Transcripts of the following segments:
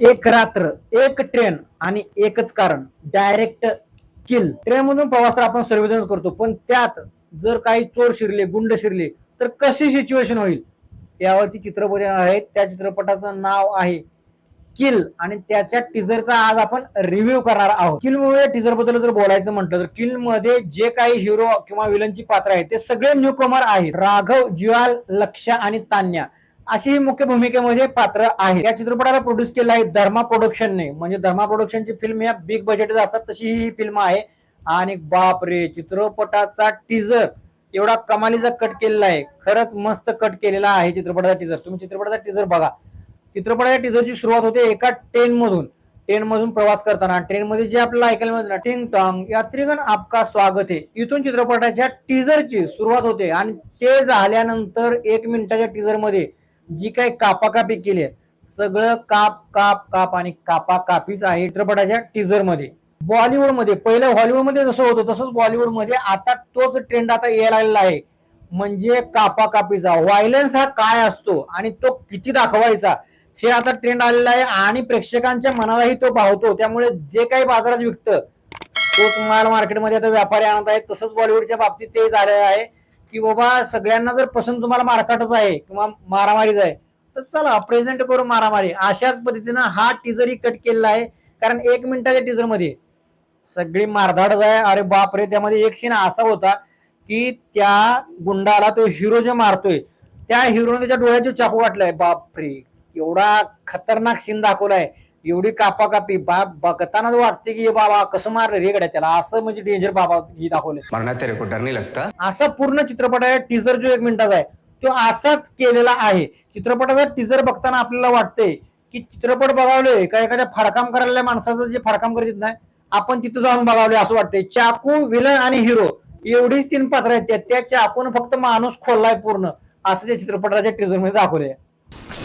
एक रात्र एक ट्रेन आणि एकच कारण डायरेक्ट किल ट्रेन मधून प्रवास तर आपण सर्वजण करतो पण त्यात जर काही चोर शिरले गुंड शिरले तर कशी सिच्युएशन होईल? यावरती चित्रपट येणार आहेत. त्या चित्रपटाचं नाव आहे किल आणि त्याच्या टीजरचा आज आपण रिव्ह्यू करणार आहोत. किल मूवी टीजरबद्दल जर बोलायचं म्हटलं तर किलमध्ये जे काही हिरो किंवा विलनची पात्र आहेत ते सगळे न्यू कमर आहेत. राघव ज्युआल लक्ष्या आणि तान्या. अशी ही मुख्य भूमिकेमध्ये पात्र आहे. या चित्रपटाला प्रोड्यूस केलं आहे धर्मा प्रोडक्शनने म्हणजे धर्मा प्रोडक्शनची फिल्म या बिग बजेट असतात तशी ही फिल्म आहे. आणि बाप रे चित्रपटाचा टीजर एवढा कमालीचा कट केलेला आहे. खरंच मस्त कट केलेला आहे चित्रपटाचा टीजर तुम्ही चित्रपटाचा टीजर बघा. चित्रपटाच्या टीजरची सुरुवात होते एका ट्रेन मधून. ट्रेन मधून प्रवास करताना. ट्रेन मध्ये जे आपल्याला ऐकायला मिळतं ना टिंग टॉंग यात्रीगण आपका स्वागत आहे इथून चित्रपटाच्या टीजरची सुरुवात होते. आणि ते झाल्यानंतर एक मिनिटाच्या टीजरमध्ये जी काही कापाकापी केली आहे सगळं काप काप काप आणि कापा कापीच आहे चित्रपटाच्या टीजरमध्ये. बॉलिवूडमध्ये पहिलं हॉलिवूडमध्ये जसं होतं तसंच बॉलिवूडमध्ये आता तोच ट्रेंड आता यायला लागलेला आहे. म्हणजे कापा कापीचा व्हायलन्स हा काय असतो आणि तो किती दाखवायचा हे आता ट्रेंड आलेला आहे आणि प्रेक्षकांच्या मनालाही तो पाहतो त्यामुळे जे काही बाजारात विकतं तोच माल मार्केटमध्ये आता व्यापारी आणत आहेत तसंच बॉलिवूडच्या बाबतीत ते झालेलं आहे. की बाबा सगळ्यांना जर पसंत तुम्हाला मारकाटच आहे किंवा मारामारीच आहे तर चला प्रेझेंट करू मारामारी. अशाच पद्धतीनं हा टीजरही कट केलेला आहे. कारण एक मिनिटाच्या टीजरमध्ये सगळी मारधाडच आहे. अरे बापरे त्यामध्ये एक सीन असा होता की त्या गुंडाला तो हिरो जे मारतोय त्या हिरोने त्याच्या डोळ्याचे चाकू वाटलाय बापरे एवढा खतरनाक सीन दाखवलाय. एवढी कापाकापी बाप बघतानाच वाटते की हे बाबा कसं मारलं रे गड्या त्याला? असं म्हणजे डेंजर बाबा ही दाखवलंय. मरना तेरे को डर नहीं लगता. असा पूर्ण चित्रपट आहे टीजर जो एक मिनिटाचा आहे तो असाच केलेला आहे. चित्रपटाचा टीजर बघताना आपल्याला वाटतंय की चित्रपट बघावले का एखाद्या फडकाम करायला माणसाचं जे फडकाम करीत नाही आपण तिथं जाऊन बघावले असं वाटतंय. चाकू विलन आणि हिरो एवढीच तीन पात्र आहेत. त्यात. त्या चाकून फक्त माणूस खोललाय पूर्ण असं त्या चित्रपटाच्या टीजरमध्ये दाखवलंय.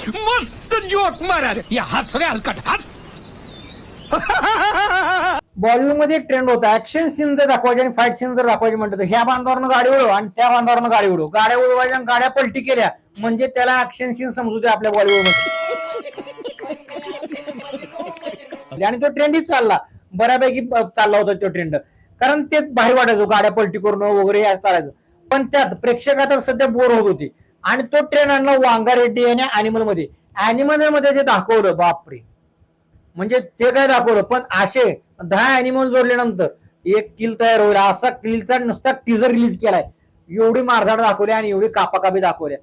मस्त जोक मारा रे. या हस रे हलकट. हस. बॉलिवूडमध्ये एक ट्रेंड होता. ऍक्शन सीन जर दाखवायचे आणि फाईट सीन जर दाखवायचे म्हणतात तर ह्या बांधावरनं गाडी उडव आणि त्या बांधावरनं गाडी उडव. गाड्या उडवायच्या आणि गाड्या पलटी केल्या म्हणजे त्याला ऍक्शन सीन समजू दे आपल्या बॉलिवूडमध्ये आणि तो ट्रेंडही चालला. बऱ्यापैकी चालला होता तो ट्रेंड कारण ते भारी वाटायचो गाड्या पलटी करणं वगैरे हे चालायचं. पण त्यात प्रेक्षकात सध्या बोर होत होते. आणि तो ट्रेंड आणला वांगा रेड्डी आणि अॅनिमलमध्ये. अॅनिमलमध्ये जे दाखवलं बापरे. म्हणजे ते काय दाखवलं? पण असे दहा अॅनिमल जोडल्यानंतर एक किल तयार होईल. असा किलचा नुसता टीजर रिलीज केलाय. एवढी मारझाड दाखवली आणि एवढी कापाकापी दाखवल्या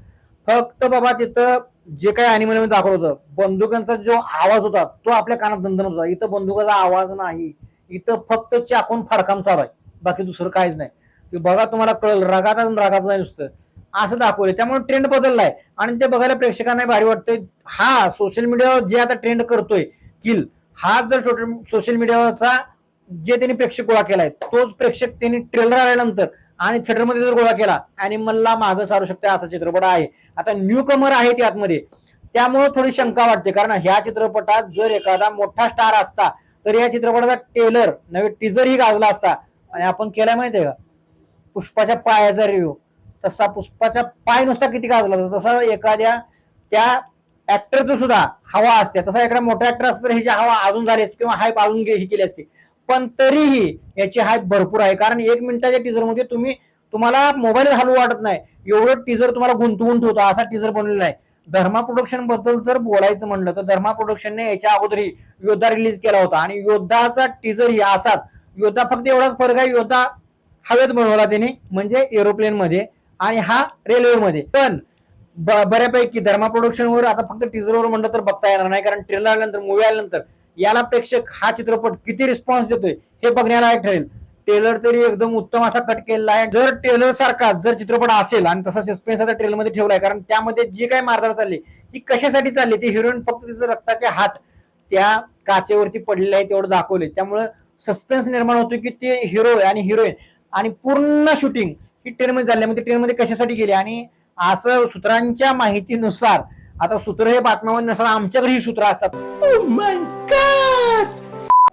फक्त बाबा तिथं जे काही अॅनिमल मी दाखवलं होतं बंदुकांचा जो आवाज होता तो आपल्या कानात दंदन होता. इथं बंदुकाचा आवाज नाही. इथं फक्त चाकून फडकाम चालू आहे. बाकी दुसरं काहीच नाही. ते बघा तुम्हाला कळलं. रागात अजून नाही नुसतं. असं दाखवलं त्यामुळे ट्रेंड बदललाय. आणि ते बघायला प्रेक्षकांना भारी वाटतंय. हा सोशल मीडियावर जे आता ट्रेंड करतोय किल. हा जर सोशल मीडियावरचा जे त्यांनी प्रेक्षक गोळा केलाय तोच प्रेक्षक त्यांनी ट्रेलर आल्यानंतर आणि थिएटरमध्ये जर गोळा केला अॅनिमलला मागं सारू शकते असा चित्रपट आहे. आता न्यू कमर आहे ते आतमध्ये त्यामुळे थोडी शंका वाटते कारण ह्या चित्रपटात जर एखादा मोठा स्टार असता तर या चित्रपटाचा टेलर नवे टीजरही गाजला असता. आणि आपण केलाय माहितीये का? पुष्पाच्या पायाचा रिव्ह्यू तसा पुष्पाच्या पाय नुसता किती गाजला तसा एखाद्या त्या ऍक्टरचं सुद्धा हवा असते. तसा एखादा मोठा ऍक्टर असतं तर ह्याची हवा अजून झाली असते किंवा हाईप अजून ही केली असते. पण तरीही याची हाईप भरपूर आहे. कारण एक मिनिटाच्या टीझरमध्ये तुम्ही तुम्हाला मोबाईल हलवू वाटत नाही. एवढं टीजर तुम्हाला गुंतवून ठेवतो. असा टीजर बनलेला आहे. धर्मा प्रोडक्शनबद्दल जर बोलायचं म्हणलं तर धर्मा प्रोडक्शनने याच्या अगोदरही योद्धा रिलीज केला होता. आणि योद्धाचा टीजर ही असाच. योद्धा फक्त एवढाच फरक आहे. योद्धा हवेत बनवला त्याने. म्हणजे एरोप्लेन मध्ये आणि हा रेल्वेमध्ये पण बऱ्यापैकी धर्मा प्रोडक्शनवर आता फक्त टीजरवर म्हणलं तर बघता येणार नाही. कारण ट्रेलर आल्यानंतर मूवी आल्यानंतर याला प्रेक्षक हा चित्रपट किती रिस्पॉन्स देतोय हे बघण्यालायक ठरेल. टेलर तरी एकदम उत्तम असा कट केलेला आहे. जर टेलर सारखा जर चित्रपट असेल आणि तसा सस्पेन्स आता ट्रेलरमध्ये ठेवलाय कारण त्यामध्ये जी काही मारधाड चालली ती कशासाठी चालली? ती हिरोईन फक्त तिचे रक्ताचे हात त्या काचेवरती पडलेले आहे तेवढं दाखवले त्यामुळे सस्पेन्स निर्माण होतो की ते हिरो आणि हिरोईन आणि पूर्ण शूटिंग ही ट्रेनमध्ये चालली झाली म्हणजे ट्रेनमध्ये कशासाठी गेली? आणि असं सूत्रांच्या माहितीनुसार आता सूत्र हे बातम्यामध्ये नसतात आमच्याकडे ही सूत्र असतात. Oh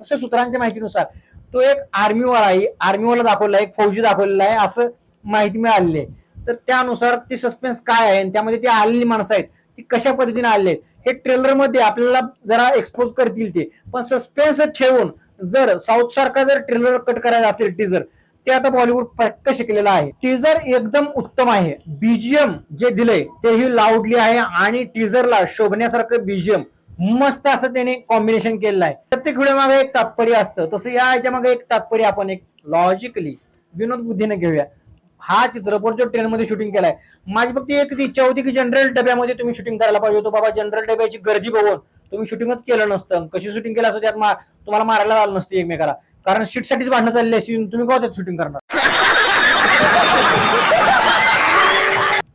तसं सूत्रांच्या माहितीनुसार तो एक आर्मीवाला आहे. आर्मीवाला दाखवला आहे एक फौजी दाखवलेला आहे असं माहिती मिळालेली आहे. तर त्यानुसार ती सस्पेन्स काय आहे? आणि त्यामध्ये ती आलेली माणसं आहेत ती कशा पद्धतीने आले आहेत? हे ट्रेलरमध्ये आपल्याला जरा एक्सपोज करतील ते. पण सस्पेन्स ठेवून जर साऊथ सारखा जर ट्रेलर कट करायचा असेल टीजर ते आता बॉलिवूड पक्क शिकलेलं आहे. टीजर एकदम उत्तम आहे. बीजीएम जे दिलंय तेही लाऊडली आहे आणि टीजरला शोभण्यासारखं बीजीएम मस्त असं त्याने कॉम्बिनेशन केलेलं आहे. प्रत्येक व्हिडिओ मागे एक तात्पर्य असतं. तसं या याच्या मागे एक तात्पर्य आपण एक लॉजिकली विनोद बुद्धीने घेऊया. हा चित्रपट जो ट्रेन मध्ये शूटिंग केलाय माझी फक्त एकच इच्छा होती की जनरल डब्यामध्ये तुम्ही शूटिंग करायला पाहिजे होतं. बाबा जनरल डब्याची गर्दी बघून तुम्ही शूटिंगच केलं नसतं. कशी शूटिंग केलं असं त्यात तुम्हाला मारायला आलं नसतं एकमेकाला. कारण सीट साठीच भांडणं चालली अशी तुम्ही का शूटिंग करणार?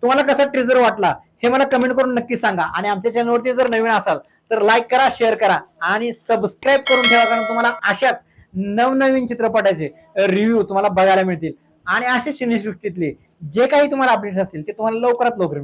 तुम्हाला कसा ट्रेजर वाटला हे मला कमेंट करून नक्की सांगा. आणि आमच्या चॅनलवरती जर नवीन असाल तर लाईक करा शेअर करा आणि सबस्क्राईब करून ठेवा कारण तुम्हाला अशाच नवनवीन चित्रपटाचे रिव्ह्यू तुम्हाला बघायला मिळतील. आणि असे सिनेसृष्टीतले जे काही तुम्हाला अपडेट्स असतील ते तुम्हाला लवकरात लवकर